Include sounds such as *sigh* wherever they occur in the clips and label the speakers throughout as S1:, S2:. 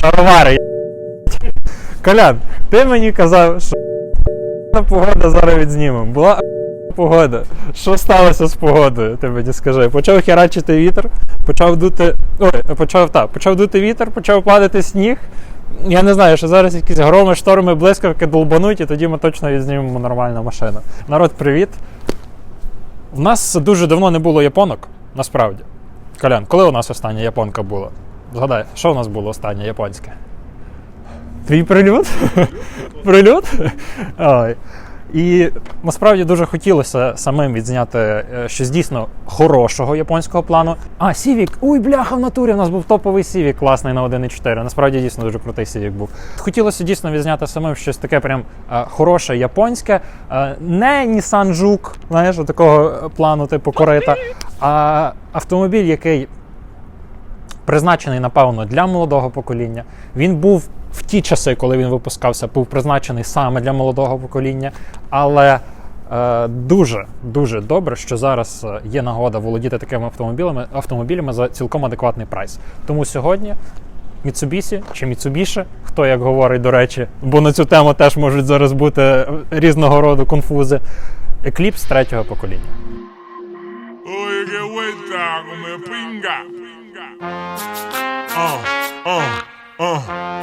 S1: шаровари. Колян, ти мені казав, що погода зараз відзнімемо. Була погода. Що сталося з погодою? Ти мені скажи. Почав херачити вітер, почав дути. Ой, почав так, почав дути вітер, почав падати сніг. Я не знаю, що зараз якісь громи, шторми, блискавки долбануть, і тоді ми точно відзнімемо нормальну машину. Народ, привіт. У нас дуже давно не було японок, насправді. Колян, коли у нас остання японка була? Згадай, що у нас було останнє японське? Твій прильот? *laughs* прильот? І насправді дуже хотілося самим відзняти е, щось дійсно хорошого японського плану. А, Сівік, ой, бляха, в натурі. У нас був топовий Сівік класний на 1.4. Насправді дійсно дуже крутий Сівік був. Хотілося дійсно відзняти самим щось таке прям е, хороше японське, е, не Nissan Juke, знаєш, такого плану, типу корита, а автомобіль, який призначений, напевно, для молодого покоління. Він був в ті часи, коли він випускався, був призначений саме для молодого покоління. Але е, дуже дуже добре, що зараз е, є нагода володіти такими автомобілями, автомобілями за цілком адекватний прайс. Тому сьогодні. Mitsubishi чи Mitsubishi, хто як говорить, до речі, бо на цю тему теж можуть зараз бути е, різного роду конфузи. Eclipse третього покоління.
S2: Uh, uh, uh.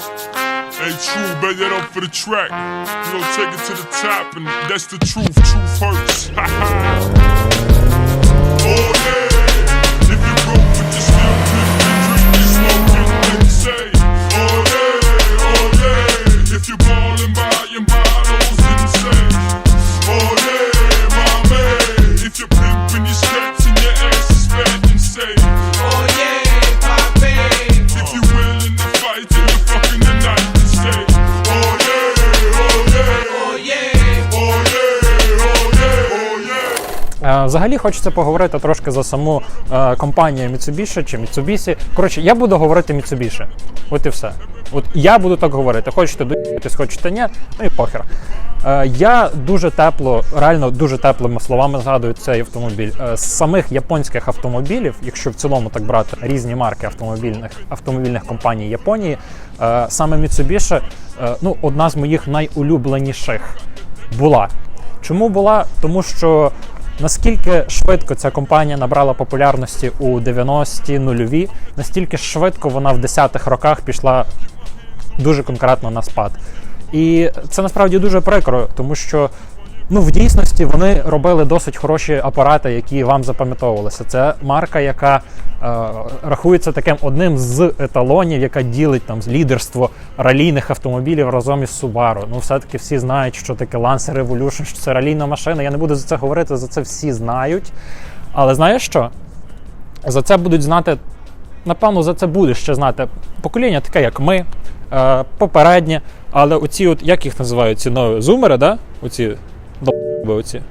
S2: Hey, true, bet that up for the track. We gonna take it to the top, and that's the truth. Truth hurts. *laughs*
S1: Взагалі хочеться поговорити трошки за саму е, компанію Mitsubishi чи Mitsubishi. Коротше, я буду говорити Mitsubishi. От і все. От я буду так говорити. Хочете доїтись, хочете ні, ну і похер. Е, я дуже тепло, реально дуже теплими словами згадую цей автомобіль. Е, з самих японських автомобілів, якщо в цілому так брати різні марки автомобільних автомобільних компаній Японії, е, саме Mitsubishi, е, ну, одна з моїх найулюбленіших була. Чому була? Тому що наскільки швидко ця компанія набрала популярності у 90-ті, нульові, настільки швидко вона в 10-х роках пішла дуже конкретно на спад. І це насправді дуже прикро, тому що ну, в дійсності вони робили досить хороші апарати, які вам запам'ятовувалися. Це марка, яка е, рахується таким одним з еталонів, яка ділить там лідерство ралійних автомобілів разом із Subaru. Ну, все-таки всі знають, що таке Lancer Revolution, що це ралійна машина. Я не буду за це говорити, за це всі знають. Але знаєш що? За це будуть знати напевно, за це буде ще знати покоління, таке як ми, е, попереднє, але оці, от, як їх називають, ці нові зумери, да? оці оці,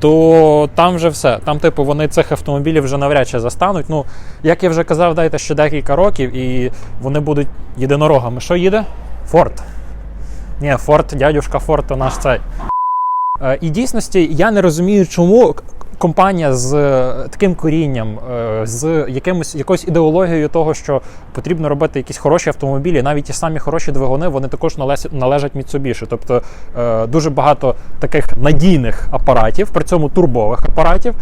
S1: то там вже все. Там, типу, вони цих автомобілів вже навряд чи застануть. Ну, як я вже казав, дайте ще декілька років, і вони будуть єдинорогами. Що їде? Форд. Ні, Форд, дядюшка Форд, то наш цей. Е, І дійсності я не розумію, чому компанія з е, таким корінням, е, з якимось якоюсь ідеологією того, що потрібно робити якісь хороші автомобілі, навіть ті самі хороші двигуни, вони також належать, Mitsubishi. Тобто е, дуже багато таких надійних апаратів, при цьому турбових апаратів,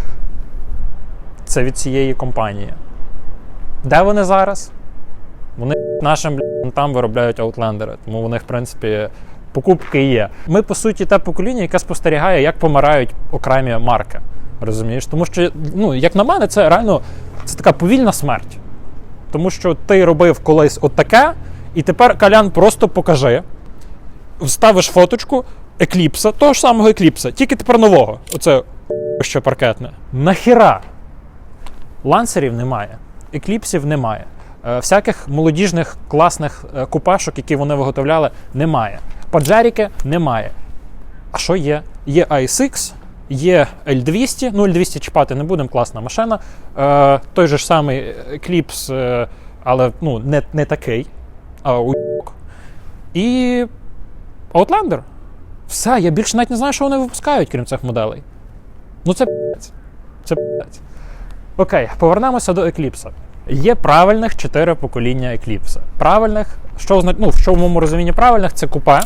S1: це від цієї компанії. Де вони зараз? Вони нашим там виробляють аутлендери, тому них, в принципі, покупки є. Ми, по суті, те покоління, яке спостерігає, як помирають окремі марки. Розумієш? Тому що, ну, як на мене, це реально це така повільна смерть. Тому що ти робив колись отаке, і тепер Калян просто покажи, вставиш фоточку екліпса, того ж самого екліпса, тільки тепер нового. Оце що паркетне. Нахіра? Лансерів немає, екліпсів немає. Е, Всяких молодіжних класних е, купашок, які вони виготовляли, немає. Паджеріки немає. А що є? Є ISX, є L200. Ну, L200 чіпати не будемо, класна машина. Е, той же ж самий Eclipse, е, але ну, не, не такий. А уйок. І Outlander. Все, я більше навіть не знаю, що вони випускають, крім цих моделей. Ну, це п***ць. Це п***ць. Окей, повернемося до Eclipse. Є правильних чотири покоління Eclipse. Правильних, що ну, в моєму розумінні правильних, це купе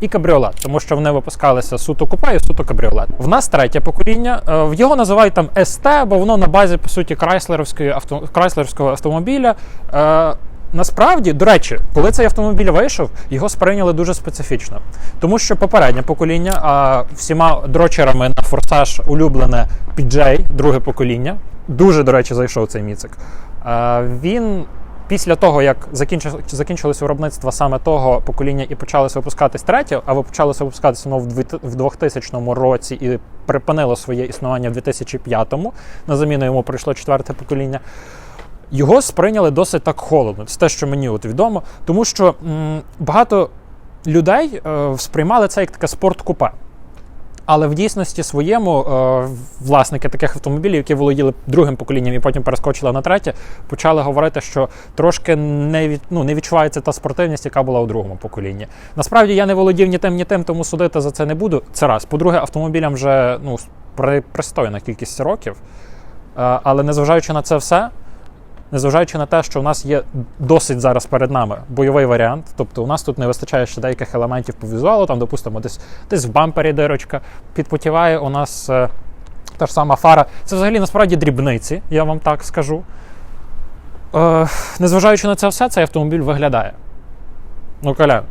S1: і кабріолет, тому що вони випускалися суто купе і суто кабріолет. В нас третє покоління. е, в Його називають там ST, бо воно на базі, по суті, крайслеровської авто, крайслерського автомобіля. Е, Насправді, до речі, коли цей автомобіль вийшов, його сприйняли дуже специфічно. Тому що попереднє покоління, а всіма дрочерами на форсаж улюблене PJ, друге покоління, дуже, до речі, зайшов цей міцик. Е, Він після того, як закінчилося виробництво саме того покоління і почалося випускатись третє, а ви почалося випускатися воно в 2000 році і припинило своє існування в 2005-му. На заміну йому прийшло четверте покоління. Його сприйняли досить так холодно. Це те, що мені от відомо, тому що м, багато людей е, сприймали це як таке спорткупе. Але в дійсності своєму е, власники таких автомобілів, які володіли другим поколінням і потім перескочили на третє, почали говорити, що трошки не, від, ну, не відчувається та спортивність, яка була у другому поколінні. Насправді я не володів ні тим, ні тим, тому судити за це не буду. Це раз. По-друге, автомобілям вже ну, при, пристойна кількість років. Е, але незважаючи на це все, незважаючи на те, що у нас є досить зараз перед нами бойовий варіант, тобто у нас тут не вистачає ще деяких елементів по візуалу, там, допустимо, десь, десь в бампері дирочка, підпотіває у нас е, та ж сама фара. Це взагалі насправді дрібниці, я вам так скажу. Е, незважаючи на це все, цей автомобіль виглядає. Ну, Коля,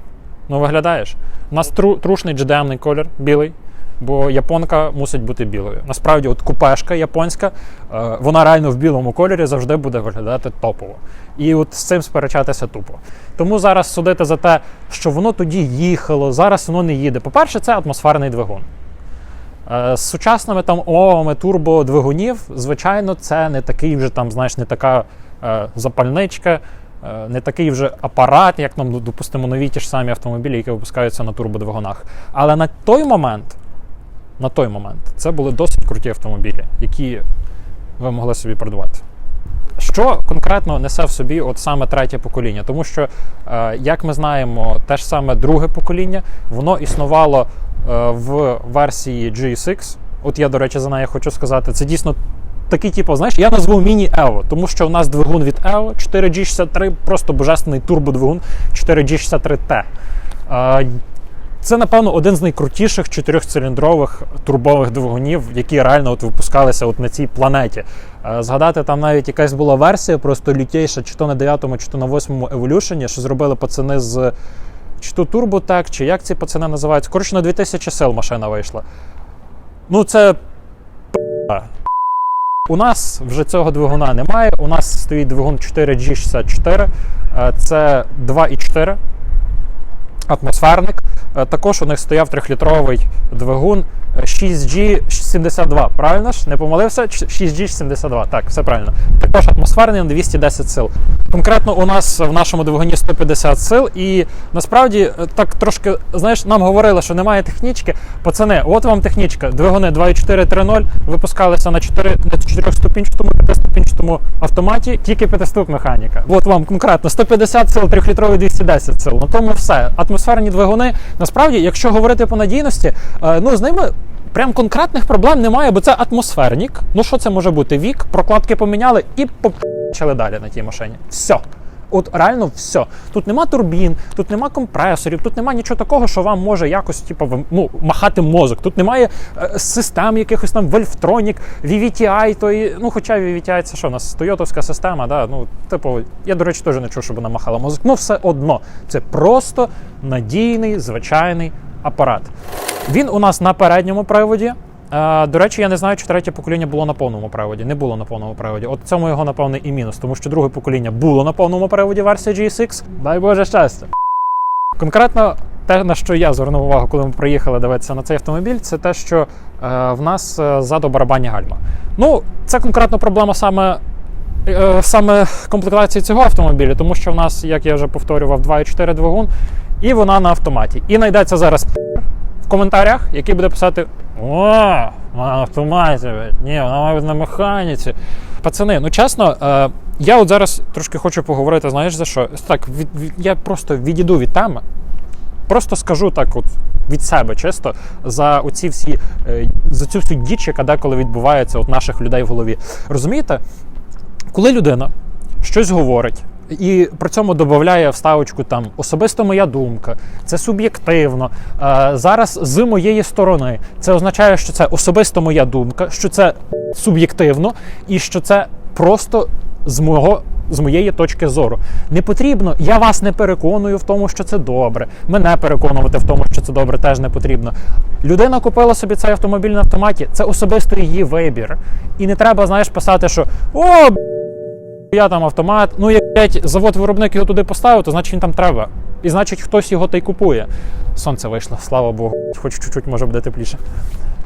S1: ну виглядаєш. У нас тру, трушний GDM-ний колір білий, бо японка мусить бути білою. Насправді, от купешка японська, е, вона реально в білому кольорі завжди буде виглядати топово. І от з цим сперечатися тупо. Тому зараз судити за те, що воно тоді їхало, зараз воно не їде. По-перше, це атмосферний двигун. Е, З сучасними там омовами турбодвигунів, звичайно, це не такий вже там, знаєш, не така е, запальничка, не такий вже апарат, як нам, допустимо, нові ті ж самі автомобілі, які випускаються на турбодвигунах. Але на той момент, на той момент, це були досить круті автомобілі, які ви могли собі придбати. Що конкретно несе в собі от саме третє покоління? Тому що, е, як ми знаємо, те ж саме друге покоління, воно існувало е, в версії GSX. От я, до речі, за неї хочу сказати, це дійсно такий, типу, знаєш, я назву міні Evo, тому що у нас двигун від Evo 4G63, просто божественний турбодвигун 4G63T. Це, напевно, один з найкрутіших чотирьохциліндрових турбових двигунів, які реально от випускалися от на цій планеті. Е, Згадати, там навіть якась була версія, просто лютейша, чи то на 9-му, чи то на 8-му Evolution, що зробили пацани з чи то Turbotek, чи як ці пацани називаються. Коротше, на 2000 сил машина вийшла. Ну, це. У нас вже цього двигуна немає. У нас стоїть двигун 4G64, е, це 2,4 атмосферник. Е, Також у них стояв трьохлітровий двигун е, 6G72. Правильно ж? Не помилився? 6G72. Так, все правильно. Також атмосферний на 210 сил. Конкретно у нас в нашому двигуні 150 сил, і насправді е, так трошки, знаєш, нам говорили, що немає технічки. Пацани, от вам технічка. Двигуни 2.4 3.0 випускалися на 4 на 4-ступінчатому, 5-ступінчатому автоматі, тільки п'ятиступ механіка. От вам конкретно 150 сил, 3-літровий 210 сил. На тому все. Атмосферні двигуни, насправді, якщо говорити по надійності, е, ну з ними. Прям конкретних проблем немає, бо це атмосферник. Ну що це може бути? Вік, прокладки поміняли і почали далі на тій машині. Все. От реально все. Тут нема турбін, тут нема компресорів, тут нема нічого такого, що вам може якось типу, ну, махати мозок. Тут немає е, систем якихось там Valvetronic, VVTI, то і, ну хоча VVTI це що, у нас Тойотовська система, да? ну, типу, я, до речі, теж не чув, щоб вона махала мозок. Ну, все одно. Це просто надійний, звичайний апарат. Він у нас на передньому приводі. Е, До речі, я не знаю, чи третє покоління було на повному приводі. Не було на повному приводі. От цьому його, напевне, і мінус, тому що друге покоління було на повному приводі версія GSX. Дай Боже щастя. Конкретно те, на що я звернув увагу, коли ми приїхали дивитися на цей автомобіль, це те, що е, в нас е, ззаду барабанні гальма. Ну, це конкретно проблема саме. е, Саме комплектації цього автомобіля, тому що в нас, як я вже повторював, 2.4 двигун, і вона на автоматі. І знайдеться зараз в коментарях, який буде писати: О, вона на автоматі, ні, вона має на механіці. Пацани, ну чесно, е, я от зараз трошки хочу поговорити, знаєш за що? Так, від, від- я просто відійду від теми. Просто скажу так, от від себе чисто за оці всі е, за цю всю діч, яка деколи відбувається от наших людей в голові. Розумієте, коли людина щось говорить. І при цьому додає вставочку там особисто моя думка, це суб'єктивно. Е, зараз з моєї сторони це означає, що це особисто моя думка, що це суб'єктивно і що це просто з мого. З моєї точки зору не потрібно. Я вас не переконую в тому, що це добре. Мене переконувати в тому, що це добре, теж не потрібно. Людина купила собі цей автомобіль на автоматі. Це особисто її вибір. І не треба, знаєш, писати, що о, я там автомат. Ну, як завод-виробник його туди поставив, то значить він там треба. І значить хтось його та й купує. Сонце вийшло, слава Богу, хоч чуть-чуть може буде тепліше.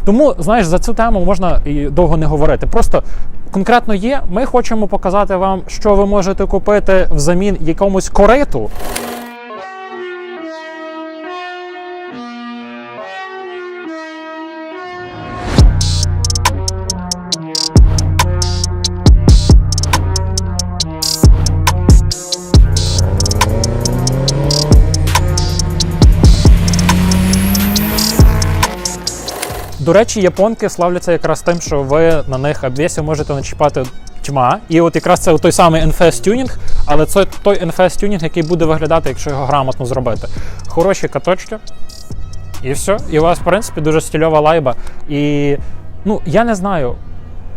S1: Тому, знаєш, за цю тему можна і довго не говорити. Просто конкретно є, ми хочемо показати вам, що ви можете купити взамін якомусь кориту. До речі, японки славляться якраз тим, що ви на них обвісі можете начіпати тьма. І от якраз це той самий NFS тюнінг, але це той NFS тюнінг, який буде виглядати, якщо його грамотно зробити. Хороші каточки. І все. І у вас, в принципі, дуже стільова лайба. І ну, я не знаю.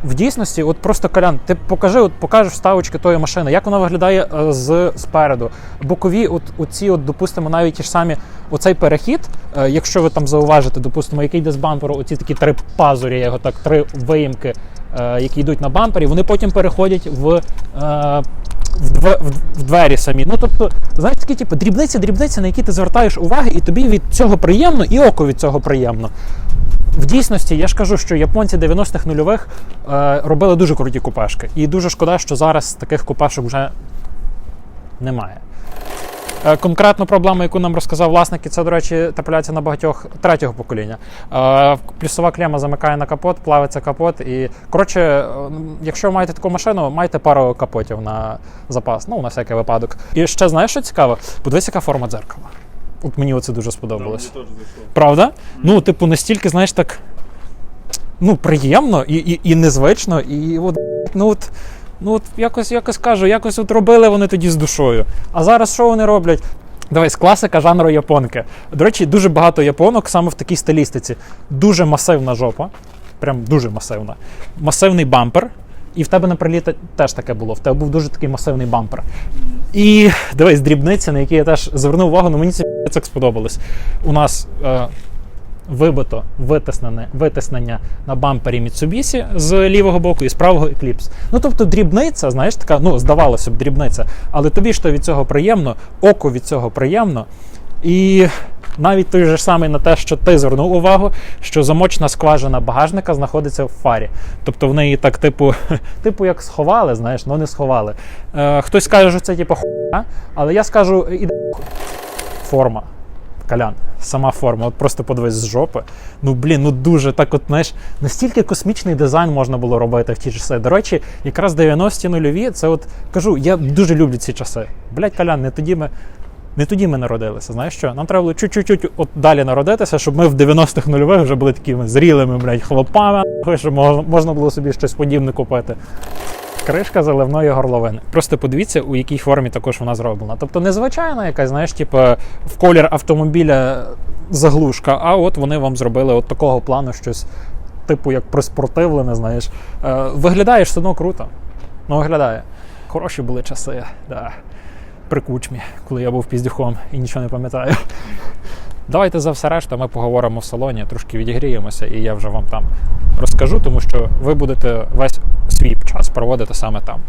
S1: В дійсності, от просто Колян, ти покажи, от покажеш вставочки тої машини, як вона виглядає е, з спереду. Бокові, от оці, от, допустимо, навіть ті ж самі, оцей перехід, е, якщо ви там зауважите, допустимо, який йде з бамперу, оці такі три пазурі, його так, три виїмки, е, які йдуть на бампері, вони потім переходять в. В, дв- в- в двері самі. Ну тобто, знаєш, такі типу, дрібниці, дрібниці, на які ти звертаєш увагу, і тобі від цього приємно, і око від цього приємно. В дійсності я ж кажу, що японці 90-х нульових е, робили дуже круті купешки. І дуже шкода, що зараз таких купешок вже немає. Е, Конкретну проблему, яку нам розказав власник, і це, до речі, трапляється на багатьох третього покоління. Е, Плюсова клема замикає на капот, плавиться капот. І коротше, е, якщо маєте таку машину, майте пару капотів на запас, ну на всякий випадок. І ще знаєш, що цікаво? Подивись, яка форма дзеркала. От мені оце дуже сподобалось. Правда? Ну, типу, настільки, знаєш, так. Ну, приємно і, і, і незвично, і от, ну от, ну от якось, якось кажу, якось от робили вони тоді з душою. А зараз що вони роблять? Дивись, класика жанру японки. До речі, дуже багато японок саме в такій стилістиці. Дуже масивна жопа, прям дуже масивна. Масивний бампер. І в тебе на приліті теж таке було. В тебе був дуже такий масивний бампер. І дивись, дрібниця, на які я теж звернув увагу, ну мені це так сподобалось. У нас е, вибито витиснене, витиснення на бампері Mitsubishi з лівого боку і з правого Eclipse. Ну тобто дрібниця, знаєш, така, ну здавалося б, дрібниця, але тобі ж то від цього приємно, оку від цього приємно. І навіть той же самий на те, що ти звернув увагу, що замочна скважина багажника знаходиться в фарі. Тобто в неї так, типу, *laughs* типу як сховали, знаєш, ну не сховали. Е, хтось каже, що це типу хуйня, але я скажу, іде форма. Калян, сама форма, от просто подивись з жопи. Ну блін, ну дуже так, от знаєш, настільки космічний дизайн можна було робити в ті часи. До речі, якраз 90-ті нульові, це от кажу, я дуже люблю ці часи. Блять, Калян, не тоді ми. Не тоді ми народилися, знаєш що? Нам треба було чуть-чуть от далі народитися, щоб ми в 90-х нульових вже були такими зрілими, блядь, хлопами, щоб можна було собі щось подібне купити. Кришка заливної горловини. Просто подивіться, у якій формі також вона зроблена. Тобто незвичайна якась, знаєш, типу, в колір автомобіля заглушка, а от вони вам зробили от такого плану щось, типу, як приспортивлене, знаєш. Е, виглядає все одно круто. Ну, виглядає. Хороші були часи, да. При кучмі, коли я був піздюхом і нічого не пам'ятаю. Давайте за все решта ми поговоримо в салоні, трошки відігріємося, і я вже вам там розкажу, тому що ви будете весь свій час проводити саме там.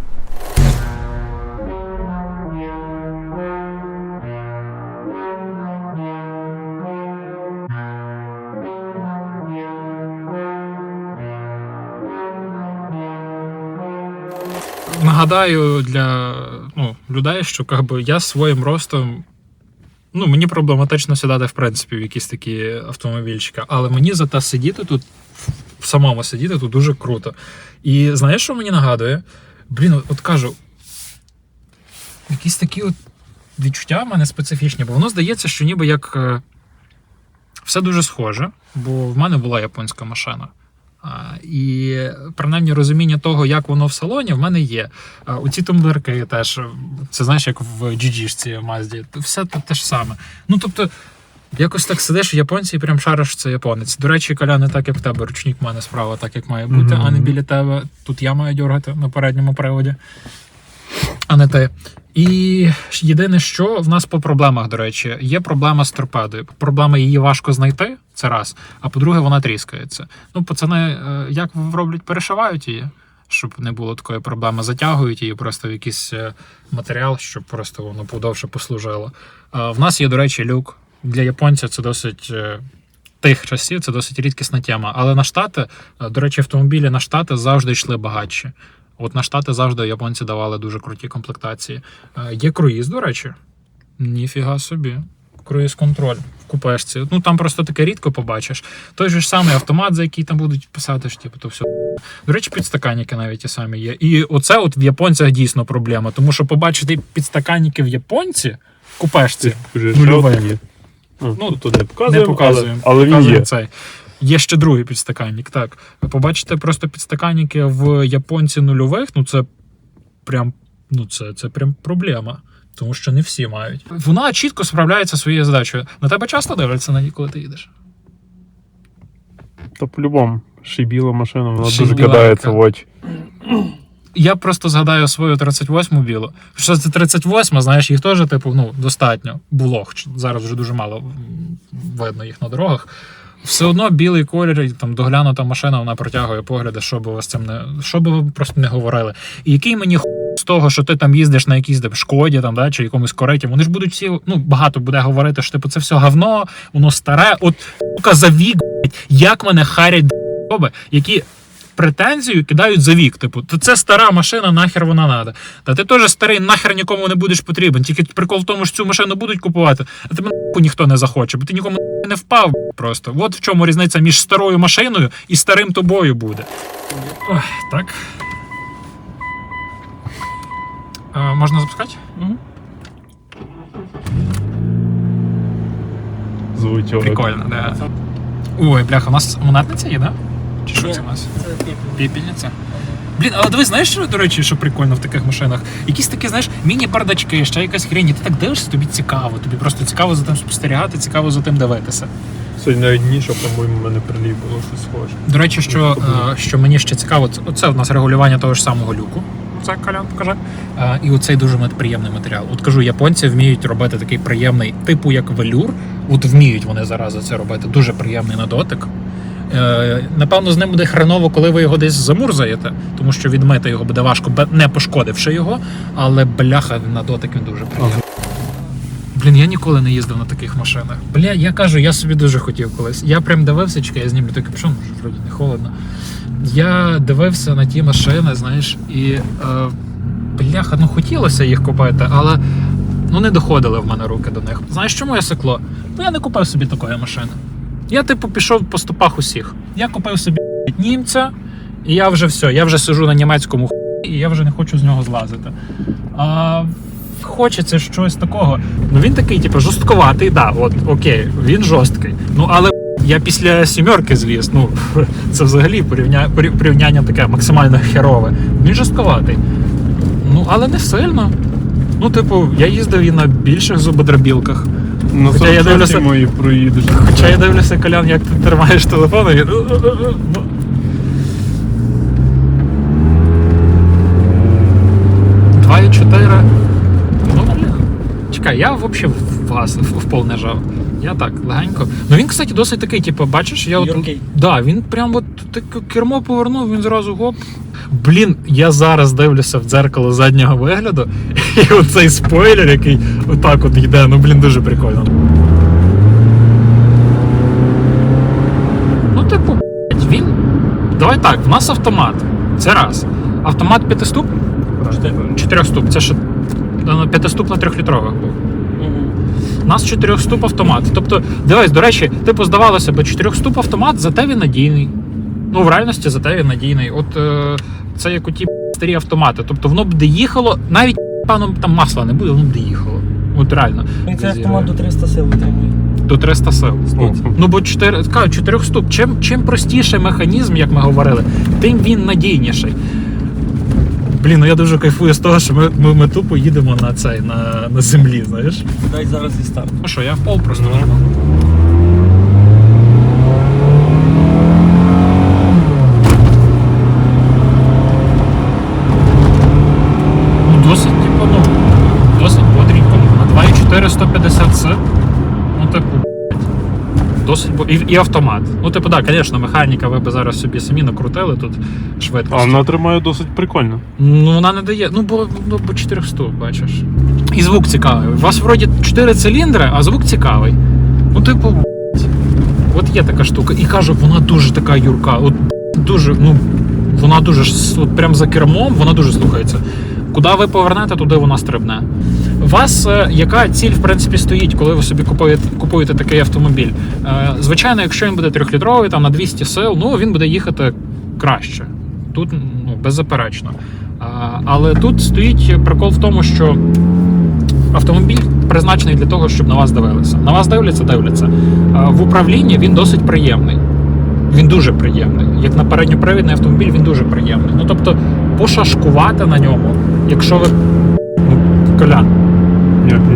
S1: Нагадаю для ну, людей, що как би, я своїм ростом ну, мені проблематично сідати, в принципі, в якісь такі автомобільчики, але мені зате сидіти тут, в самому сидіти тут дуже круто. І знаєш, що мені нагадує? Блін, от, от кажу, якісь такі от відчуття в мене специфічні, бо воно здається, що ніби як е, все дуже схоже, бо в мене була японська машина. І принаймні розуміння того, як воно в салоні, в мене є. А, Оці тумблерки теж, це знаєш, як в GG-шці Мазді. Все те, те ж саме. Ну тобто, якось так сидиш в японці і прям шариш, що це японець. До речі, Коля, не так, як в тебе. Ручник в мене справа, так як має бути, а не біля тебе. Тут я маю дергати на передньому приводі, а не ти. І єдине, що в нас по проблемах, до речі, є проблема з торпедою. Проблема її важко знайти, це раз. А по-друге, вона тріскається. Ну, пацани, е, як роблять, перешивають її, щоб не було такої проблеми. Затягують її просто в якийсь е, матеріал, щоб просто воно подовше послужило. Е, В нас є, до речі, люк. Для японця це досить. Тих часів це досить рідкісна тема. Але на штати, до речі, автомобілі на штати завжди йшли багатші. От на штати завжди японці давали дуже круті комплектації. Е, Є круїз, до речі. Ніфіга собі. Круїз контроль в купешці. Ну там просто таке рідко побачиш. Той же ж самий автомат, за який там будуть писати, ж типу, то все. До речі, підстаканники навіть ті самі є. І оце от в японцях дійсно проблема. Тому що побачити підстаканники в японці в купешці Нульове.
S3: Ну,
S1: Ну,
S3: тут не
S1: не
S3: показуємо,
S1: показуємо.
S3: але, але він
S1: Показуємо
S3: є.
S1: Цей. Є ще другий підстаканник. Так. Ви побачите просто підстаканники в японці нульових, ну це прям, ну це, це прям проблема. Тому що не всі мають. Вона чітко справляється своєю задачею. На тебе часто дивляться на ній, коли ти їдеш?
S3: Та по-любому. Шибіла машина, вона дуже кидається в очі.
S1: Я просто згадаю свою 38 білу. Що це 38, знаєш, їх теж, типу, ну, достатньо було. Зараз вже дуже мало видно їх на дорогах. Все одно білий колір, там доглянута машина, вона протягує погляди, що би з цим не що би ви просто не говорили. І який мені ху з того, що ти там їздиш на якійсь там, шкоді там, да, чи якомусь кореті, вони ж будуть всі, ну, багато буде говорити, що типу, це все говно, воно старе. От сука, за вік, як мене харять які претензію кидають за вік. Типу, то це стара машина, нахер вона надо. Та ти теж старий, нахер нікому не будеш потрібен. Тільки прикол в тому, що цю машину будуть купувати, а тебе нахуй ніхто не захоче, бо ти нікому не впав просто. От в чому різниця між старою машиною і старим тобою буде. Ой, так. А, можна запускати?
S3: Звучало.
S1: Прикольно, да. Ой, бляха, у нас монетниця є, да? Чи що це у нас? Піпільниця. Блін, але дивись, знаєш, що, до речі, що прикольно в таких машинах? Якісь такі, знаєш, міні-бардачки, ще якась хрень, і ти так дивишся, тобі цікаво. Тобі просто цікаво за тим спостерігати, цікаво за тим дивитися.
S3: Сьогодні навіть ніша, по-моєму, мене приліпило щось схоже.
S1: До речі, що, е, що мені ще цікаво, це, оце у нас регулювання того ж самого люку. Це Колян покаже. Е, і оцей дуже мат- приємний матеріал. От кажу, японці вміють робити такий приємний, типу як велюр. От вміють вони зараз це робити. Дуже приємний на дотик. Е, напевно, з ним буде хреново, коли ви його десь замурзаєте, тому що відмити його буде важко, не пошкодивши його, але бляха на дотик він дуже приємний. Блін, я ніколи не їздив на таких машинах. Бля, я кажу, я собі дуже хотів колись. Я прям дивився, чекай, я знімлю капюшон, може, вроді не холодно. Я дивився на ті машини, знаєш, і е, бляха, ну хотілося їх купити, але ну не доходили в мене руки до них. Знаєш, чому я секло? Бо я не купив собі такої машини. Я, типу, пішов по стопах усіх. Я купив собі німця, і я вже все, я вже сижу на німецькому хуї, і я вже не хочу з нього злазити. А, хочеться щось такого. Ну він такий, типу, жорстковатий, да, от окей, він жорсткий. Ну але я після сімерки зліз. Ну *laughs* це взагалі порівня... порів- порівняння таке максимально херове. Він жорстковатий. Ну, але не сильно. Ну, типу, я їздив і на більших зубодробілках.
S3: На
S1: Хоча я дивлюся-
S3: мої проїдеш.
S1: Хоча я дивлюся, Колян, як ти тримаєш телефон, і він. ну. Два і чотири. Ну, блін. Чекай, я взагалі в газ в, в пол не жав. Я так, легенько. Ну він, кстати, досить такий, типу, бачиш, я от.
S4: Юркий.
S1: Да, він прям от таке кермо повернув, він зразу гоп. Блін, я зараз дивлюся в дзеркало заднього вигляду, *laughs* і оцей спойлер, який отак от йде, ну блін, дуже прикольно. Ну, типу, блядь, він. Давай так, в нас автомат. Це раз. Автомат п'ятиступ? Чотирьохступ. Це ще е, п'ятиступ на трьохлітрових був. У нас чотирьохступ автомат. Тобто, дивись, до речі, типу, здавалося б, чотирьохступ автомат, зате він надійний. Ну, в реальності зате він надійний. От е, це як у ті старі автомати. Тобто воно б де їхало, навіть паном там масла не буде, воно б де їхало. От реально.
S4: І цей автомат до 300 сил витримує.
S1: до 300 сил. Ну бо 4, кажу, 4 ступ. Чим, чим простіший механізм, як ми говорили, тим він надійніший. Блін, ну я дуже кайфую з того, що ми, ми, ми тупо їдемо на цей на, на землі, знаєш.
S4: Дай зараз і старт.
S1: Ну що, я в пол просто.
S3: Ну.
S1: їду. Ну, досить, типу, ну, досить бодренько. На 2,4 150 с. Ну, типу, блядь, бо- і, і автомат. Ну, типу, так, да, звісно, механіка, ви б зараз собі самі накрутили тут
S3: А вона тримає досить прикольно.
S1: Ну, вона не дає. Ну, бо, ну, бо 400, бачиш. І звук цікавий. У вас вроді 4 циліндри, а звук цікавий. Ну, типу, от є така штука. І кажу, вона дуже така юрка. От дуже, ну, вона дуже от прям за кермом, вона дуже слухається. Куди ви повернете, туди вона стрибне. Вас е, яка ціль, в принципі, стоїть, коли ви собі купуєте, купуєте такий автомобіль? Е, звичайно, якщо він буде трьохлітровий, там на 200 сил, ну він буде їхати краще. Тут ну, беззаперечно. Але тут стоїть прикол в тому, що автомобіль призначений для того, щоб на вас дивилися. На вас дивляться, дивляться. В управлінні він досить приємний. Він дуже приємний. Як на передньопривідний автомобіль, він дуже приємний. Ну тобто, пошашкувати на ньому, якщо ви. Ну, колян.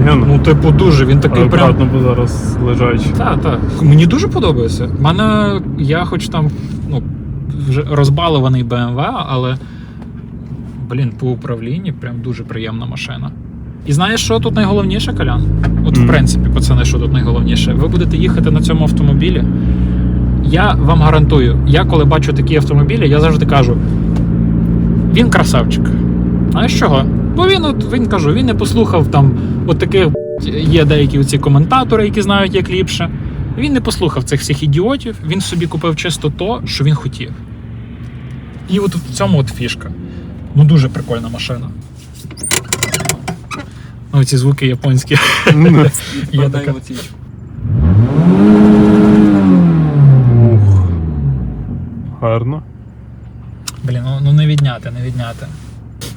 S3: Офігенно.
S1: Ну, типу, дуже. Він такий прям.
S3: бо зараз лежачий.
S1: Так, так. Мені дуже подобається. У мене я хоч там ну, вже розбалований BMW, але блін, по управлінні прям дуже приємна машина. І знаєш, що тут найголовніше, Колян? От, в принципі, пацани, що тут найголовніше? Ви будете їхати на цьому автомобілі. Я вам гарантую, я коли бачу такі автомобілі, я завжди кажу: він красавчик. Знаєш чого? Бо він, от він кажу, він не послухав там от таких є деякі оці коментатори, які знають як ліпше. Він не послухав цих всіх ідіотів, він собі купив чисто то, що він хотів. І от в цьому от фішка. Ну дуже прикольна машина. Ну, ці звуки японські. *laughs*
S4: Продай
S1: така.
S3: Гарно.
S1: Блін, ну, ну не відняти, не відняти.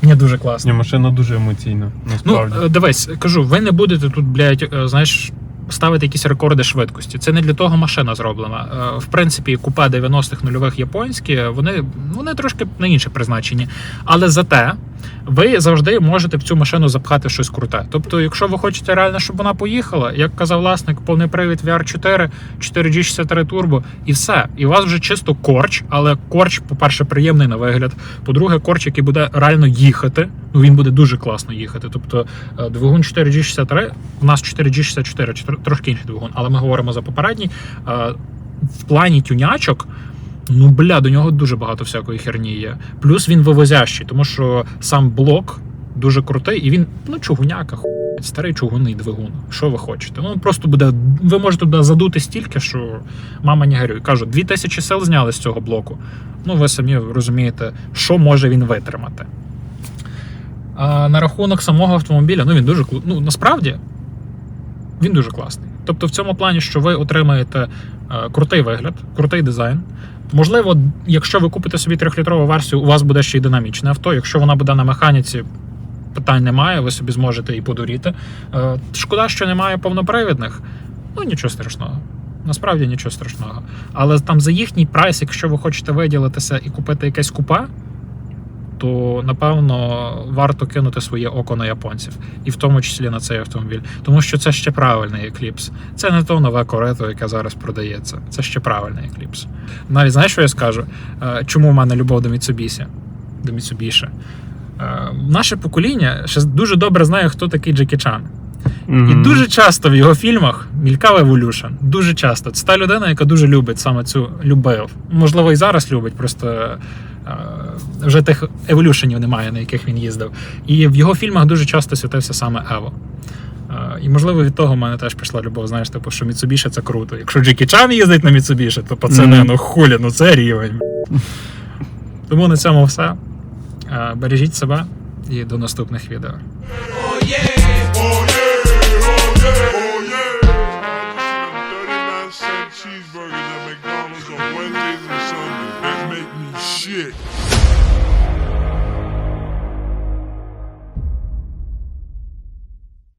S1: Мені дуже класно.
S3: Ні, машина дуже емоційна, насправді.
S1: Ну, дивись, кажу, ви не будете тут, блядь, е, знаєш, ставити якісь рекорди швидкості. Це не для того машина зроблена. Е, В принципі, купе 90-х нульових японські, вони, вони трошки на інше призначені. Але зате ви завжди можете в цю машину запхати щось круте. Тобто, якщо ви хочете реально, щоб вона поїхала, як казав власник, повний привід VR4, 4G63 Turbo і все. І у вас вже чисто корч, але корч, по-перше, приємний на вигляд. По-друге, корч, який буде реально їхати. Ну він буде дуже класно їхати. Тобто е, двигун 4G63, у нас 4G64, чотир- трошки інший двигун, але ми говоримо за попередній. Е, В плані тюнячок. Ну, бля, до нього дуже багато всякої херні є. Плюс він вивозящий, тому що сам блок дуже крутий, і він, ну, чугуняка, хуй, старий чугунний двигун. Що ви хочете? Ну, просто буде. Ви можете туди задути стільки, що мама не горюй. Кажу, 2000 сил зняли з цього блоку. Ну, ви самі розумієте, що може він витримати. А на рахунок самого автомобіля, ну він дуже ну насправді він дуже класний. Тобто, в цьому плані, що ви отримаєте е, крутий вигляд, крутий дизайн. Можливо, якщо ви купите собі трьохлітрову версію, у вас буде ще й динамічне авто. Якщо вона буде на механіці, питань немає, ви собі зможете і подуріти. Е, Шкода, що немає повнопривідних. Ну нічого страшного. Насправді нічого страшного. Але там за їхній прайс, якщо ви хочете виділитися і купити якесь купе, то напевно варто кинути своє око на японців, і в тому числі на цей автомобіль, тому що це ще правильний екліпс. Це не то нове корето, яке зараз продається. Це ще правильний екліпс. Навіть знаєш, що я скажу? Е, Чому в мене любов до Mitsubishi? До Mitsubishi? Е, Наше покоління ще дуже добре знає, хто такий Джекі Чан. І дуже часто в його фільмах мількав Evolution. Дуже часто. Це та людина, яка дуже любить саме цю любив. Можливо, і зараз любить, просто вже тих еволюшенів немає, на яких він їздив. І в його фільмах дуже часто світився саме Ево. Е, І можливо від того в мене теж пішла любов. Знаєш, типу, що Mitsubishi це круто. Якщо Джекі Чан їздить на Mitsubishi, то пацани,
S3: Мгм.
S1: ну хулі, ну це рівень. *laughs* Тому на цьому все. Е, Бережіть себе і до наступних відео.